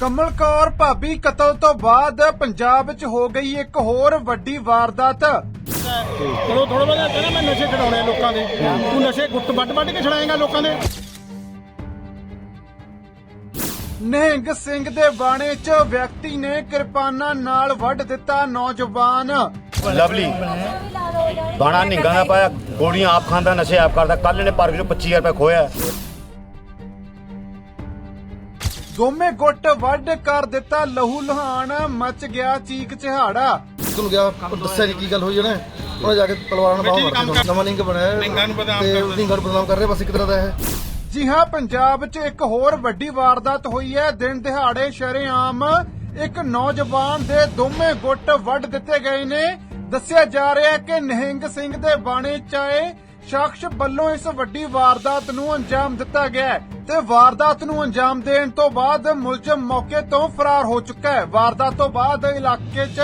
ਕਮਲ ਕੌਰ ਭਾਬੀ ਕਤਲ ਤੋਂ ਬਾਅਦ ਪੰਜਾਬ ਵਿੱਚ ਹੋ ਗਈ ਇੱਕ ਹੋਰ ਵੱਡੀ ਵਾਰਦਾਤ। ਚਲੋ ਥੋੜਾ ਬਹੁਤਾ ਕਹਿੰਦਾ ਮੈਂ ਨਸ਼ੇ ਛਡਾਉਣੇ ਆ ਲੋਕਾਂ ਦੇ। ਤੂੰ ਨਸ਼ੇ ਗੁੱਟ ਵੱਡ ਵੱਡ ਕੇ ਛਡਾਏਗਾ ਲੋਕਾਂ ਦੇ। ਨਿਹੰਗ ਸਿੰਘ ਦੇ ਬਾਣੇ 'ਚ ਵਿਅਕਤੀ ਨੇ ਕਿਰਪਾਨਾਂ ਨਾਲ ਵੱਢ ਦਿੱਤਾ ਨੌਜਵਾਨ। ਲਵਲੀ ਬਾਣਾ ਨਿੰਗਾ ਦਾ ਪਾਇਆ ਗੋਲੀਆਂ ਆਪ ਖਾਂਦਾ ਨਸ਼ੇ ਆਪ ਕਰਦਾ ਕੱਲ ਇਹਨੇ ਪਾਰਕ ਚੋਂ 25000 ਰੁਪਏ ਖੋਇਆ। ਦੋਵੇਂ ਗੁੱਟ ਵੱਢ ਕਰ ਦਿੱਤਾ ਲਹੂ ਲੁਹਾਨ ਮਚ ਗਿਆ ਚੀਕ ਚਿਹਾੜਾ। ਤੁਹਾਨੂੰ ਗਿਆ ਦੱਸਿਆ ਨਹੀਂ ਕੀ ਗੱਲ ਹੋਈ ਉਹਨੇ ਉਹਨੇ ਜਾ ਕੇ ਤਲਵਾਰ ਨਾਲ ਬਾਹਰ ਨਵਾਂ ਲਿੰਗ ਬਣਾਇਆ ਲਿੰਗਾਂ ਨੂੰ ਬਦਨਾਮ ਤੇ ਕਰ ਲਿੰਗਾਂ ਨੂੰ ਬਦਨਾਮ ਕਰ ਰਿਹਾ ਬਸ ਇੱਕ ਤਰ੍ਹਾਂ ਦਾ ਹੈ ਜੀ ਹਾਂ ਪੰਜਾਬ 'ਚ ਇੱਕ ਹੋਰ ਵੱਡੀ ਵਾਰਦਾਤ ਹੋਈ ਹੈ। ਦਿਨ ਦਿਹਾੜੇ ਸ਼ਰੇਆਮ ਇੱਕ ਨੌਜਵਾਨ ਦੇ ਦੋਵੇਂ ਗੁੱਟ ਵੱਢ ਦਿੱਤੇ ਗਏ ਨੇ। ਦੱਸਿਆ ਜਾ ਰਿਹਾ ਹੈ ਕਿ ਨਿਹੰਗ ਸਿੰਘ ਦੇ ਬਾਣੇ 'ਚ ਆਏ ਸ਼ਖਸ ਵੱਲੋਂ ਇਸ ਵੱਡੀ ਵਾਰਦਾਤ ਨੂੰ ਅੰਜਾਮ ਦਿੱਤਾ ਗਿਆ ਹੈ। ਤੇ ਵਾਰਦਾਤ ਨੂੰ ਅੰਜਾਮ ਦੇਣ ਤੋਂ ਬਾਅਦ ਮੁਲਜ਼ਮ ਮੌਕੇ ਤੋਂ ਫਰਾਰ ਹੋ ਚੁੱਕਾ ਹੈ। ਵਾਰਦਾਤ ਤੋਂ ਬਾਅਦ ਇਲਾਕੇ 'ਚ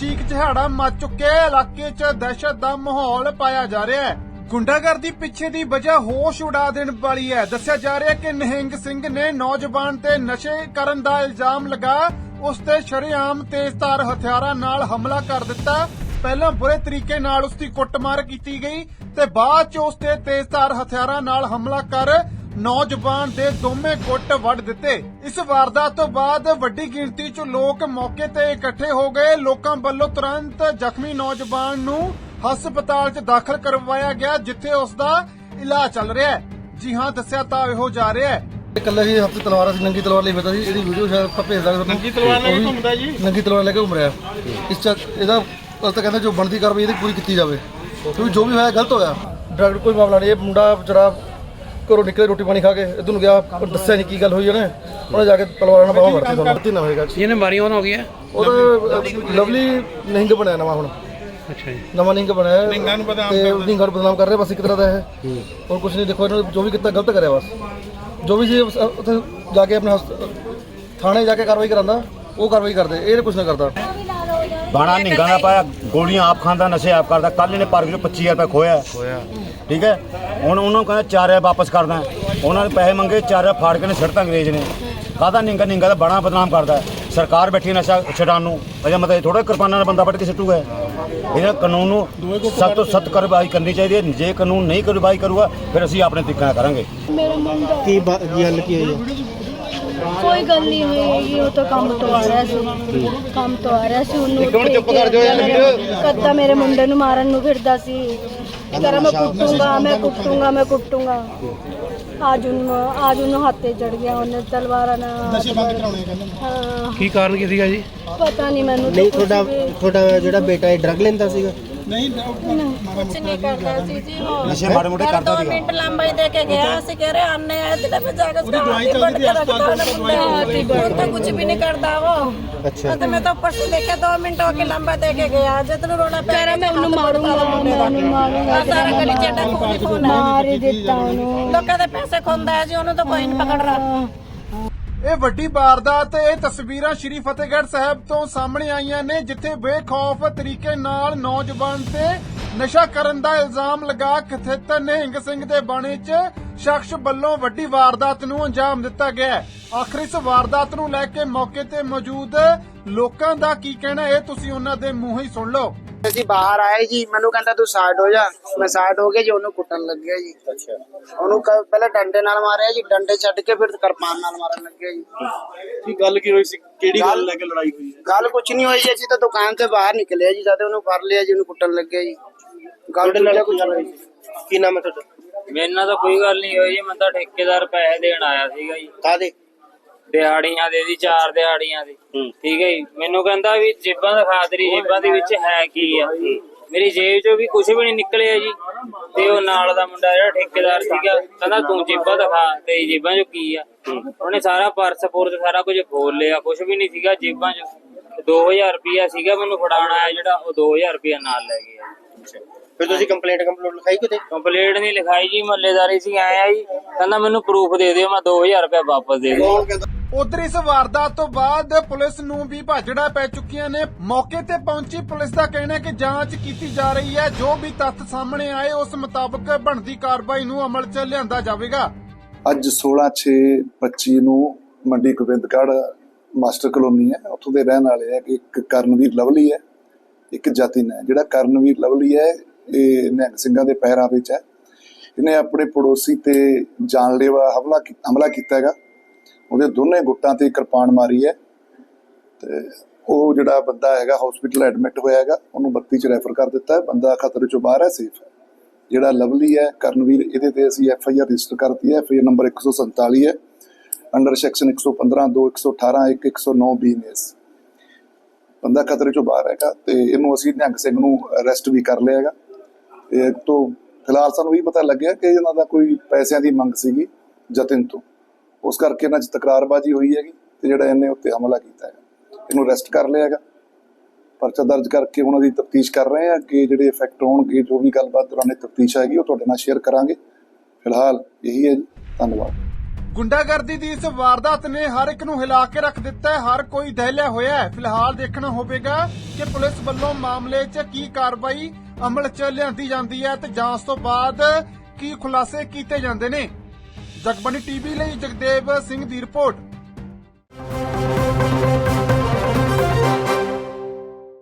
ਚੀਕ ਚਿਹਾੜਾ ਮਚ ਚੁੱਕਿਆ ਹੈ। ਇਲਾਕੇ 'ਚ ਦਹਿਸ਼ਤ ਦਾ ਮਾਹੌਲ ਪਾਇਆ ਜਾ ਰਿਹਾ ਹੈ। ਗੁੰਡਾਗਰਦੀ ਪਿੱਛੇ ਦੀ ਵਜ੍ਹਾ ਹੋਸ਼ ਉਡਾ ਦੇਣ ਵਾਲੀ ਹੈ। ਦੱਸਿਆ ਜਾ ਰਿਹਾ ਕਿ ਨਿਹੰਗ ਸਿੰਘ ਨੇ ਨੌਜਵਾਨ ਤੇ ਨਸ਼ੇ ਕਰਨ ਦਾ ਇਲਜ਼ਾਮ ਲਗਾ ਉਸ ਤੇ ਸ਼ਰੇਆਮ ਤੇਜ਼ਧਾਰ ਹਥਿਆਰਾਂ ਨਾਲ ਹਮਲਾ ਕਰ ਦਿੱਤਾ। ਪਹਿਲਾਂ ਬੁਰੇ ਤਰੀਕੇ ਨਾਲ ਉਸ ਦੀ ਕੁੱਟਮਾਰ ਕੀਤੀ ਗਈ ਤੇ ਬਾਅਦ ਚ ਉਸ ਤੇ ਤੇਜ਼ਧਾਰ ਹਥਿਆਰਾਂ ਨਾਲ ਹਮਲਾ ਕਰ ਨੌਜਵਾਨ ਦੇ ਦੋਵੇਂ ਗੁੱਟ ਵੱਢ ਦਿੱਤੇ। ਇਸ ਵਾਰਦਾਤ ਤੋਂ ਬਾਅਦ ਵੱਡੀ ਗਿਣਤੀ 'ਚ ਲੋਕ ਮੌਕੇ ਤੇ ਇਕੱਠੇ ਹੋ ਗਏ। ਲੋਕਾਂ ਵੱਲੋਂ ਤੁਰੰਤ ਜ਼ਖਮੀ ਨੌਜਵਾਨ ਨੂੰ ਹਸਪਤਾਲ 'ਚ ਦਾਖਲ ਕਰਵਾਇਆ ਗਿਆ ਜਿੱਥੇ ਉਸ ਦਾ ਇਲਾਜ ਚੱਲ ਰਿਹਾ ਹੈ। ਜੀ ਹਾਂ ਦੱਸਿਆ ਤਾਂ ਇਹੋ ਜਾ ਰਿਹਾ ਹੈ। ਇਕੱਲਾ ਹੀ ਹੱਥ ਤਲਵਾਰ ਸੀ ਨੰਗੀ ਤਲਵਾਰ ਲਈ ਫਿਰਦਾ ਸੀ। ਇਹਦੀ ਵੀਡੀਓ ਸ਼ਾਇਦ ਆਪਾਂ ਭੇਜ ਦਾਂਗੇ ਨੰਗੀ ਤਲਵਾਰ ਲੈ ਕੇ ਘੁੰਮਦਾ ਜੀ। ਨੰਗੀ ਤਲਵਾਰ ਲੈ ਕੇ ਘੁੰਮ ਰਿਹਾ। ਇਸ ਚ ਇਹਦਾ ਉਹ ਤਾਂ ਕਹਿੰਦੇ ਜੋ ਬਣਦੀ ਕਾਰਵਾਈ ਇਹਦੀ ਪੂਰੀ ਕੀਤੀ ਜਾਵੇ। ਕਿਉਂਕਿ ਜੋ ਵੀ ਹੋਇਆ ਗਲਤ ਹੋਇਆ। ਡਰਗ ਕੋਈ ਮਾਮਲਾ ਨਹੀਂ ਇਹ ਮੁੰਡਾ ਵਿਚਾਰਾ ਘਰੋਂ ਨਿਕਲੇ ਰੋਟੀ ਪਾਣੀ ਖਾ ਕੇ ਇਧਰ ਨੂੰ ਗਿਆ ਪਰ ਦੱਸਿਆ ਨਹੀਂ ਕੀ ਗੱਲ ਹੋਈ ਉਹਨੇ। ਉਹਨੇ ਜਾ ਕੇ ਤਲਵਾਰ ਨਾਲ ਬਾਹਾਂ ਮਾਰਤੀ ਤੁਹਾਨੂੰ ਨਾ ਹੋਏਗਾ ਜਿਹਨੇ ਮਾਰੀਆਂ ਉਹਨਾਂ ਹੋ ਗਿਆ ਉਹਦਾ ਲਵਲੀ ਨਿਹੰਗ ਬਣਿਆ ਨਵਾਂ ਹੁਣ। ਅੱਛਾ ਜੀ। ਨਵਾਂ ਲਿੰਗ ਬਣਾਇਆ ਲਿੰਗਾਂ ਨੂੰ ਬਦਨਾਮ ਤੇ ਲਿੰਗਾਂ ਨੂੰ ਬਦਨਾਮ ਕਰ ਰਿਹਾ ਬਸ ਇੱਕ ਤਰ੍ਹਾਂ ਦਾ ਹੈ। ਹੋਰ ਕੁਝ ਨਹੀਂ ਦੇਖੋ ਇਹਨਾਂ ਨੇ ਜੋ ਵੀ ਕੀਤਾ ਗਲਤ ਕਰਿਆ ਬਸ। ਜੋ ਵੀ ਸੀ ਉੱਥੇ ਜਾ ਕੇ ਆਪਣੇ ਥਾਣੇ ਜਾ ਕੇ ਕਾਰਵਾਈ ਕਰਾਂਦਾ ਉਹ ਕਾਰਵਾਈ ਕਰਦੇ ਇਹ ਕੁਝ ਨਾ ਕਰਦਾ। ਬਾਣਾ ਨਿੰਗਾ ਦਾ ਪਾਇਆ ਗੋਲੀਆਂ ਆਪ ਖਾਂਦਾ ਨਸ਼ੇ ਆਪ ਕਰਦਾ। ਕੱਲ ਇਹਨੇ ਪਾਰਕ ਚੋਂ 25000 ਰੁਪਏ ਖੋਇਆ। ਖੋਇਆ। ਠੀਕ ਹੈ? ਹੁਣ ਉਹਨਾਂ ਨੂੰ ਕਹਿੰਦਾ 4000 ਵਾਪਸ ਕਰਦਾ ਉਹਨਾਂ ਨੇ ਪੈਸੇ ਮੰਗੇ 4000 ਫਾੜ ਕੇ ਨੇ ਸਿੱਟਤਾ ਅੰਗਰੇਜ਼ ਨੇ। ਕਾਹਦਾ ਨਿੰਗਾ ਨਿੰਗਾ ਦਾ ਬੜਾ ਬਦਨਾਮ ਕਰਦਾ ਸਰਕਾਰ ਬੈਠੀ ਹੈ ਨਸ਼ਾ ਛਡਾਉਣ ਨੂੰ। ਅਜਾ ਮਤਲਬ ਥੋੜਾ ਕਿਰਪਾਨਾਂ ਨਾਲ ਬੰਦਾ ਵੱਢ ਕੇ ਸਿੱਟੂਗਾ। ਇਹਨਾਂ ਕਾਨੂੰਨ ਨੂੰ ਸਖਤ ਤੋਂ ਸਖਤ ਕਾਰਵਾਈ ਕਰਨੀ ਚਾਹੀਦੀ ਹੈ। ਜੇ ਕਾਨੂੰਨ ਨਹੀਂ ਕਾਰਵਾਈ ਕਰੂਗਾ ਫਿਰ ਅਸੀਂ ਆਪਣੇ ਤਰੀਕੇ ਨਾਲ ਕਰਾਂਗੇ। ਕੀ ਗੱਲ ਕੀ ਹੋਈ ਕੋਈ ਗੱਲ ਨਹੀਂ ਹੋਈ ਹੈਗੀ ਉਹ ਤਾਂ ਕੰਮ ਤੋਂ ਆ ਰਿਹਾ ਸੀ। ਕੰਮ ਤੋਂ ਆ ਰਿਹਾ ਸੀ ਉਹਨੂੰ ਮਿੰਟ ਚੁੱਪ ਕਰ ਜਾਓ ਕੱਦਾ ਮੇਰੇ ਮੁੰਡੇ ਨੂੰ ਮਾਰਨ ਨੂੰ ਫਿਰਦਾ ਸੀ। ਕਰਾਂ ਮੈਂ ਕੁੱਟੂੰਗਾ ਮੈਂ ਕੁੱਟੂੰਗਾ ਮੈਂ ਕੁੱਟੂੰਗਾ। ਅੱਜ ਉਹਨੂੰ ਅੱਜ ਉਹਨੂੰ ਹੱਥੇ ਚੜ ਗਿਆ ਉਹਨੇ ਤਲਵਾਰਾਂ ਨਾਲ। ਨਸ਼ੇ ਬੰਦ ਕਰਾਉਣੇ ਕਹਿੰਦੇ ਹਾਂ। ਕੀ ਕਾਰਨ ਕੀ ਸੀਗਾ ਜੀ? ਪਤਾ ਨਹੀਂ ਮੈਨੂੰ ਨਹੀਂ ਤੁਹਾਡਾ ਤੁਹਾਡਾ ਜਿਹੜਾ ਬੇਟਾ ਹੈ ਡਰਗ ਲੈਂਦਾ ਸੀਗਾ? ਨਹੀਂ ਕੁਛ ਨਹੀਂ ਕਰਦਾ ਸੀ ਜੀ ਉਹ ਨਸ਼ੇ ਮਾੜੇ ਮੋਟੇ ਕਰਦਾ ਦੋ ਸੀਗਾ। ਮਿੰਟ ਲੰਬਾਈ ਦੇ ਕੇ ਗਿਆ ਸੀ ਕਹ ਰਹੇ ਆਨੇ ਆਏ ਤੇ ਮੈਂ ਜਾ ਕੇ ਉਹਦੀ ਦਵਾਈ ਚੱਲਦੀ ਸੀ ਹਸਪਤਾਲ ਦੇ ਵਿੱਚ ਦਵਾਈ ਉਹ ਤਾਂ ਕੁਝ ਵੀ ਨਹੀਂ ਕਰਦਾ ਉਹ। ਅੱਛਾ। ਤੇ ਮੈਂ ਤਾਂ ਉੱਪਰ ਸੇ ਦੇਖਿਆ 2 ਮਿੰਟ ਹੋ ਕੇ ਲੰਬਾ ਦੇ ਕੇ ਗਿਆ। ਜਦ ਨੂੰ ਰੋਣਾ ਰਿਹਾ ਮੈਂ ਉਹਨੂੰ ਮਾਰੂੰਗਾ ਮੈਂ ਉਹਨੂੰ ਮਾਰੂੰਗਾ ਆਹ ਸਾਰਾ ਗਲੀ ਚੱਡਾ ਖੂਨ ਖੂਨ ਹੈ। ਮਾਰ ਹੀ ਦਿੱਤਾ ਉਹਨੂੰ। ਲੋਕਾਂ ਦੇ ਪੈਸੇ ਖੁੰਦਾ ਹੈ ਜੀ ਉਹਨੂੰ ਤਾਂ ਕੋਈ ਨਹੀਂ ਪਕੜ ਰਿਹਾ। ਇਹ ਵੱਡੀ ਵਾਰਦਾਤ ਇਹ ਤਸਵੀਰਾਂ ਸ਼੍ਰੀ ਫਤਿਹਗੜ੍ਹ ਸਾਹਿਬ ਤੋਂ ਸਾਹਮਣੇ ਆਈਆਂ ਨੇ, ਜਿੱਥੇ ਬੇਖੌਫ ਤਰੀਕੇ ਨਾਲ ਨੌਜਵਾਨ ਤੇ ਨਸ਼ਾ ਕਰਨ ਦਾ ਇਲਜ਼ਾਮ ਲਗਾ ਕਥਿਤ ਨਿਹੰਗ ਸਿੰਘ ਦੇ ਬਾਣੇ 'ਚ ਸ਼ਖਸ ਵੱਲੋਂ ਵੱਡੀ ਵਾਰਦਾਤ ਨੂੰ ਅੰਜਾਮ ਦਿੱਤਾ ਗਿਆ ਹੈ। ਆਖਰ ਇਸ ਵਾਰਦਾਤ ਨੂੰ ਲੈ ਕੇ ਮੌਕੇ ਤੇ ਮੌਜੂਦ ਲੋਕਾਂ ਦਾ ਕੀ ਕਹਿਣਾ, ਇਹ ਤੁਸੀਂ ਉਹਨਾਂ ਦੇ ਮੂੰਹੋਂ ਹੀ ਸੁਣ ਲਓ ਅਸੀਂ ਬਾਹਰ ਆਏ ਜੀ ਮੈਨੂੰ ਕਹਿੰਦਾ ਤੂੰ ਸਾਈਡ ਹੋ ਜਾ। ਮੈਂ ਸਾਈਡ ਹੋ ਕੇ ਜੀ ਉਹਨੂੰ ਕੁੱਟਣ ਲੱਗਿਆ ਜੀ। ਅੱਛਾ। ਉਹਨੂੰ ਕ- ਪਹਿਲਾਂ ਡੰਡੇ ਨਾਲ ਮਾਰਿਆ ਜੀ ਡੰਡੇ ਛੱਡ ਕੇ ਫਿਰ ਕਿਰਪਾਨ ਨਾਲ ਮਾਰਨ ਲੱਗਿਆ ਜੀ। ਕੀ ਗੱਲ ਕੀ ਹੋਈ ਸੀ? ਕਿਹੜੀ ਗੱਲ ਲੈ ਕੇ ਲੜਾਈ ਹੋਈ ਗੱਲ ਕੁਛ ਨਹੀਂ ਹੋਈ ਜੀ ਅਸੀਂ ਤਾਂ ਦੁਕਾਨ ਤੇ ਬਾਹਰ ਨਿਕਲੇ ਜੀ ਜਦ ਉਹਨੂੰ ਫੜ ਲਿਆ ਜੀ ਉਹਨੂੰ ਕੁੱਟਣ ਲੱਗਿਆ ਜੀ। ਗੱਲ ਤੇ ਲੜਿਆ ਕੁਛ ਨਹੀਂ। ਕੀ ਨਾਮ ਹੈ ਤੁਹਾਡਾ? ਮੇਰੇ ਨਾਲ ਤਾਂ ਕੋਈ ਗੱਲ ਨਹੀਂ ਹੋਈ ਜੀ ਮੈਂ ਤਾਂ ਠੇਕੇਦਾਰ ਪੈਸੇ ਦੇਣ ਆਇਆ ਸੀਗਾ ਜੀ। ਕਾਦੇ ਦਿਹਾੜੀਆਂ ਦੇ ਦੀ ਚਾਰ ਦਿਹਾੜੀਆਂ ਦੀ। ਠੀਕ ਹੈ ਜੀ? ਮੈਨੂੰ ਕਹਿੰਦਾ ਵੀ ਜੇਬਾਂ ਦਿਖਾ ਤੇਰੀ ਜੇਬਾਂ ਦੇ ਵਿੱਚ ਹੈ ਕੀ ਆ? ਮੇਰੀ ਜੇਬ ਚੋਂ ਵੀ ਕੁਝ ਵੀ ਨਹੀਂ ਨਿਕਲਿਆ ਜੀ। ਤੇ ਉਹ ਨਾਲ ਦਾ ਮੁੰਡਾ ਜਿਹੜਾ ਠੇਕੇਦਾਰ ਸੀਗਾ ਕਹਿੰਦਾ ਤੂੰ ਜੇਬਾਂ ਦਿਖਾ ਤੇਰੀ ਜੇਬਾਂ ਚੋਂ ਕੀ ਆ? ਉਹਨੇ ਸਾਰਾ ਪਰਸ ਪੁਰਸ ਸਾਰਾ ਕੁਝ ਖੋਲ ਲਿਆ ਕੁਝ ਵੀ ਨਹੀਂ ਸੀਗਾ ਜੇਬਾਂ 'ਚ। 2000 ਰੁਪਿਆ ਸੀਗਾ ਮੈਨੂੰ ਫੜਾਉਣ ਆਇਆ ਜਿਹੜਾ ਉਹ 2000 ਰੁਪਿਆ ਨਾਲ ਲੈ ਗਿਆ ਫਿਰ ਤੁਸੀਂ ਕੰਪਲੇਂਟ ਕੰਪਲੇਂਟ ਲਿਖਾਈ ਕਿਤੇ? ਕੰਪਲੀਟ ਨਹੀਂ ਲਿਖਾਈ ਜੀ ਮੱਲੇਦਾਰੀ ਸੀ ਆਏ ਆ ਜੀ। ਕਹਿੰਦਾ ਮੈਨੂੰ ਪ੍ਰੂਫ ਦੇ ਦਿਓ ਮੈਂ 2000 ਰੁਪਏ ਵਾਪਸ ਦੇ ਦਿਓ ਉਧਰ ਇਸ ਵਾਰਦਾਤ ਤੋਂ ਬਾਅਦ ਪੁਲਿਸ ਨੂੰ ਵੀ ਭਾਜੜਾ ਪੈ ਚੁੱਕੀਆਂ ਨੇ। ਮੌਕੇ ਤੇ ਪਹੁੰਚੀ ਪੁਲਿਸ ਦਾ ਕਹਿਣਾ ਹੈ ਕਿ ਜਾਂਚ ਕੀਤੀ ਜਾ ਰਹੀ ਹੈ। ਜੋ ਵੀ ਤੱਥ ਸਾਹਮਣੇ ਆਏ, ਉਸ ਮੁਤਾਬਕ ਬਣਦੀ ਕਾਰਵਾਈ ਨੂੰ ਅਮਲ 'ਚ ਲਿਆਂਦਾ ਜਾਵੇਗਾ। ਅੱਜ 16/6/25 ਨੂੰ ਮੰਡੀ ਗੋਬਿੰਦਗੜ੍ਹ ਮਾਸਟਰ ਕਲੋਨੀ ਹੈ। ਉੱਥੋਂ ਦੇ ਰਹਿਣ ਵਾਲੇ ਹੈ ਕਿ ਇੱਕ ਕਰਨਵੀਰ ਲਵਲੀ ਹੈ, ਇੱਕ ਜਤਿਨ ਹੈ ਜਿਹੜਾ ਕਰਨਵੀਰ ਲਵਲੀ ਹੈ, ਇਹ ਨਿਹੰਗ ਸਿੰਘਾਂ ਦੇ ਪਹਿਰਾ ਵਿੱਚ ਹੈ। ਇਹਨੇ ਆਪਣੇ ਪੜੋਸੀ ਤੇ ਜਾਨਲੇਵਾ ਹਮਲਾ ਹਮਲਾ ਕੀਤਾ ਹੈਗਾ। ਉਹਦੇ ਦੋਨੇ ਗੁੱਟਾਂ ਤੇ ਕਿਰਪਾਨ ਮਾਰੀ ਹੈ ਤੇ ਉਹ ਜਿਹੜਾ ਬੰਦਾ ਹੈਗਾ ਹਸਪੀਟਲ ਐਡਮਿਟ ਹੋਇਆ ਹੈਗਾ, ਉਹਨੂੰ 32 ਚ ਰੈਫਰ ਕਰ ਦਿੱਤਾ ਹੈ, ਬੰਦਾ ਖਤਰੇ ਚੋਂ ਬਾਹਰ ਹੈ ਸੇਫ ਹੈ। ਜਿਹੜਾ ਲਵਲੀ ਹੈ, ਕਰਨਵੀਰ, ਇਹਦੇ ਤੇ ਅਸੀਂ ਐਫ ਆਈ ਆਰ ਰਜਿਸਟਰ ਕਰਤੀ ਹੈ ਐਫ ਆਈ ਆਰ ਨੰਬਰ 147 ਹੈ ਅੰਡਰ ਸੈਕਸ਼ਨ 115 2 118 1 109 ਬੀਐਨਐਸ ਬੰਦਾ ਖਤਰੇ ਚੋਂ ਬਾਹਰ ਹੈਗਾ ਤੇ ਇਹਨੂੰ ਅਸੀਂ ਨਿਹੰਗ ਸਿੰਘ ਨੂੰ ਅਰੈਸਟ ਵੀ ਕਰ ਲਿਆ ਹੈਗਾ। ਇਹ ਤੋਂ ਫਿਲਹਾਲ ਸਾਨੂੰ ਇਹ ਪਤਾ ਲੱਗਿਆ ਕਿ ਇਹਨਾਂ ਦਾ ਕੋਈ ਪੈਸਿਆਂ ਦੀ ਮੰਗ ਸੀਗੀ, ਜਤਿਨ ਤੋਂ। ਉਸ ਕਰਕੇ ਇਹਨਾਂ 'ਚ ਤਕਰਾਰਬਾਜ਼ੀ ਹੋਈ ਹੈਗੀ ਤੇ ਜਿਹੜਾ ਇਹਨੇ ਉੱਤੇ ਹਮਲਾ ਕੀਤਾ ਹੈਗਾ। ਇਹਨੂੰ ਅਰੈਸਟ ਕਰ ਲਿਆ ਹੈਗਾ। ਪਰਚਾ ਦਰਜ ਕਰਕੇ ਉਹਨਾਂ ਦੀ ਤਫਤੀਸ਼ ਕਰ ਰਹੇ ਹਾਂ ਕਿ ਜਿਹੜੇ ਇਫੈਕਟ ਹੋਣਗੇ, ਜੋ ਵੀ ਗੱਲਬਾਤ ਦੌਰਾਨ ਤਫਤੀਸ਼ ਆਏਗੀ ਉਹ ਤੁਹਾਡੇ ਨਾਲ ਸ਼ੇਅਰ ਕਰਾਂਗੇ। ਫਿਲਹਾਲ ਇਹੀ ਹੈ ਜੀ। ਧੰਨਵਾਦ। ਗੁੰਡਾਗਰਦੀ ਦੀ ਇਸ ਵਾਰਦਾਤ ਨੇ ਹਰ ਇੱਕ ਨੂੰ ਹਿਲਾ ਕੇ ਰੱਖ ਦਿੱਤਾ ਹੈ। ਹਰ ਕੋਈ ਦਹਿਲਿਆ ਹੋਇਆ ਹੈ। ਫਿਲਹਾਲ ਦੇਖਣਾ ਹੋਵੇਗਾ ਕਿ ਪੁਲਿਸ ਵੱਲੋਂ ਮਾਮਲੇ 'ਚ ਕੀ ਕਾਰਵਾਈ ਅਮਲ 'ਚ ਲਿਆਂਦੀ ਜਾਂਦੀ ਹੈ ਤੇ ਜਾਂਚ ਤੋਂ ਬਾਅਦ ਕੀ ਖੁਲਾਸੇ ਕੀਤੇ ਜਾਂਦੇ ਨੇ। ਜਗਬਾਣੀ ਟੀਵੀ ਲਈ ਜਗਦੇਵ ਸਿੰਘ ਦੀ ਰਿਪੋਰਟ